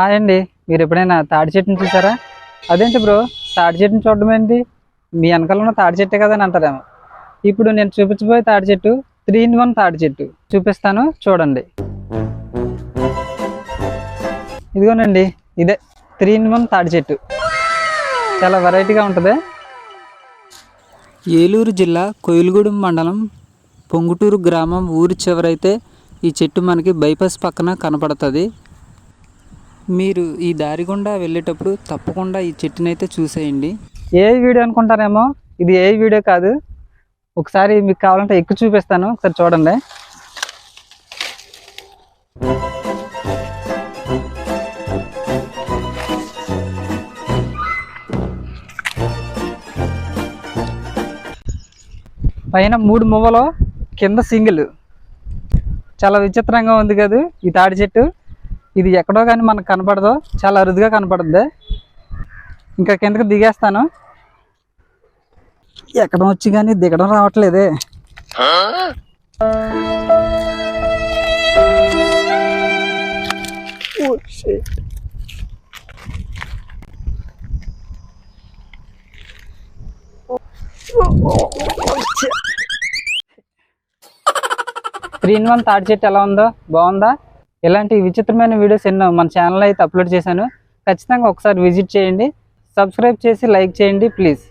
Hi అండి. మీరు ఎప్పుడైనా తాడి చెట్టుని చూసారా? అదేంటి బ్రో? తాడి చెట్టుని చూడడం ఏంటి? మీ వెనకాల ఉన్న తాడి చెట్టే కదా అని అంటారేమో. ఇప్పుడు నేను చూపించబోయే తాడి చెట్టు త్రీ ఇన్ వన్ తాడి చెట్టు. చూపిస్తాను చూడండి. ఇదిగోనండి ఇదే త్రీ ఇన్ వన్ తాడి చెట్టు. చాలా వెరైటీగా ఉంటుంది. ఏలూరు జిల్లా కొయిలగూడెం మండలం పొంగుటూరు గ్రామం ఊరి చివరైతే ఈ చెట్టు మనకి బైపాస్ పక్కన కనపడుతుంది. మీరు ఈ దారి గుండా వెళ్ళేటప్పుడు తప్పకుండా ఈ చెట్టునైతే చూసేయండి. ఏ వీడియో అనుకుంటారేమో? ఇది ఏ వీడియో కాదు. ఒకసారి మీకు కావాలంటే ఎక్కువ చూపిస్తాను. ఒకసారి చూడండి. పైన మూడు మువ్వలు కింద సింగిల్. చాలా విచిత్రంగా ఉంది కదా ఈ తాడి చెట్టు. ఇది ఎక్కడో కానీ మనకు కనపడదు. చాలా అరుదుగా కనపడుద్ది ఇంకా కిందకి దిగేస్తాను. ఎక్కడం వచ్చి కానీ దిగడం రావట్లేదే. త్రీ ఇన్ వన్ తాడి చెట్టు ఎలా ఉందో? బాగుందా? ఇలాంటి విచిత్రమైన వీడియోస్ ఎన్నో మన ఛానల్ అయితే అప్లోడ్ చేశాను. ఖచ్చితంగా ఒకసారి విజిట్ చేయండి. సబ్స్క్రైబ్ చేసి లైక్ చేయండి ప్లీజ్